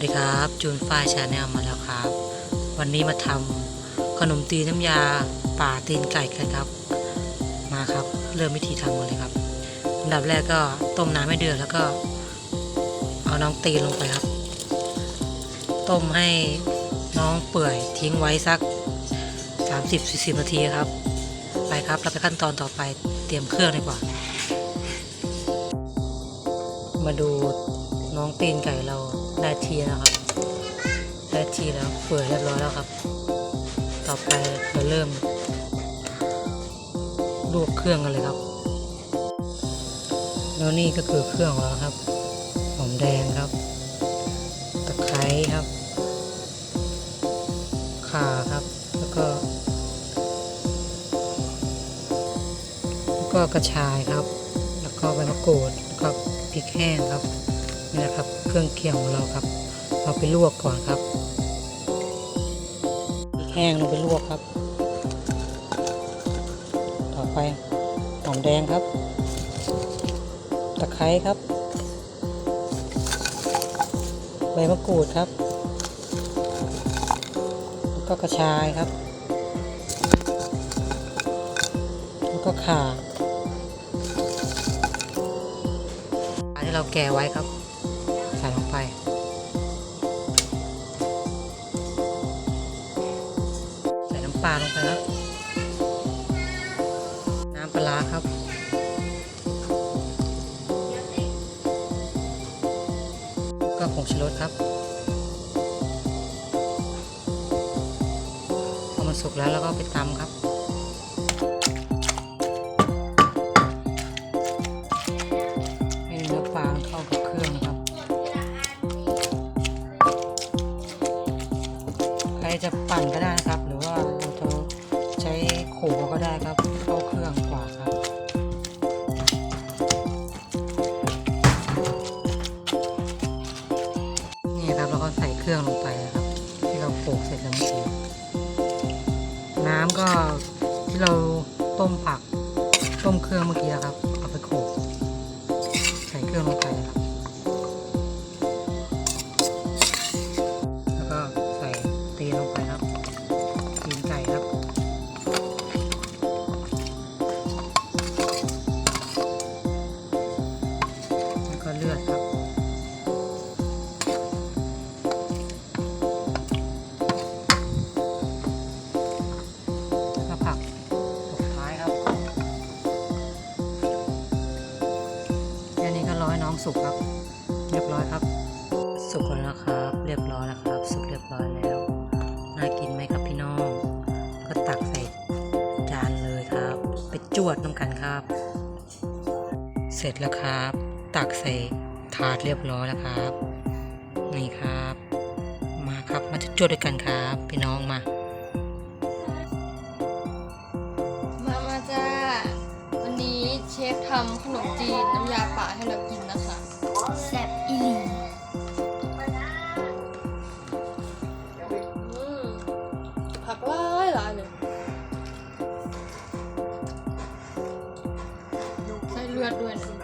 สดีครับจูนฝ้ายชาแนลมาแล้วครับ วันนี้มาทำขนมตีนน้ำยาป่าตีนไก่กันครับ มาครับเริ่มวิธีทำกันเลยครับอันดับแรกก็ต้มน้ำให้เดือดแล้วก็ เอาน้องตีนลงไปครับ ต้มให้น้องเปื่อยทิ้งไว้สัก 30-40นาทีครับ ไปครับเราไปขั้นตอนต่อไปเตรียมเครื่องดีกว่า มาดู น้องตีนไก่เราได้ทีแล้วครับได้ทีแล้วเปื่อยเรียบร้อยแล้วครับ ต่อไปเราเริ่มลวกเครื่องกันเลยครับ แล้วนี่ก็คือเครื่องของเราครับหอมแดงครับ ตะไคร้ครับข่าครับ แล้วก็แล้วก็กระชายครับ แล้วก็ใบมะกรูดแล้วก็พริกแห้งครับ นี่นะครับ เครื่องเคียงของเราครับ เราไปลวกก่อนครับแห้งลงไปลวกครับ ต่อไปหอมแดงครับ ตะไคร้ครับ ใบมะกรูดครับ แล้วก็กระชายครับ แล้วก็ข่าอันที่เราแก่ไว้ครับ ใส่ลงไป ใส่น้ำปลาลงไปครับน้ำปลาครับ ก็ผงชูรสครับพอมันสุกแล้วเราก็ไปตำครับ จะปั่นก็ได้นะครับ หรือว่าเราจะใช้โขลก็ได้ครับเข้าเครื่องกว่าครับนี่ครับเราก็ใส่เครื่องลงไปนะครับ ที่เราโขลกเสร็จแล้วเมื่อกี้น้ำก็ที่เราต้มผักต้มเครื่องเมื่อกี้ครับ เอาไปโขกใส่เครื่องลงไป สุกครับ เรียบร้อยครับ สุกแล้วนะครับ เรียบร้อยแล้วครับ สุกเรียบร้อยแล้วน่ากินไหมครับพี่น้อง ก็ตักใส่จานเลยครับ ไปจวดน้ำกันครับ เสร็จแล้วครับ ตักใส่ถาดเรียบร้อยแล้วครับนี่ครับ มาครับมาจวดด้วยกันครับ พี่น้องมามามาจ้าวันนี้เชฟทำขนมจีนน้ำยาป่าให้เรา แซบอีหลีผักหลายหลายเลยใส่เลือดด้วยนะ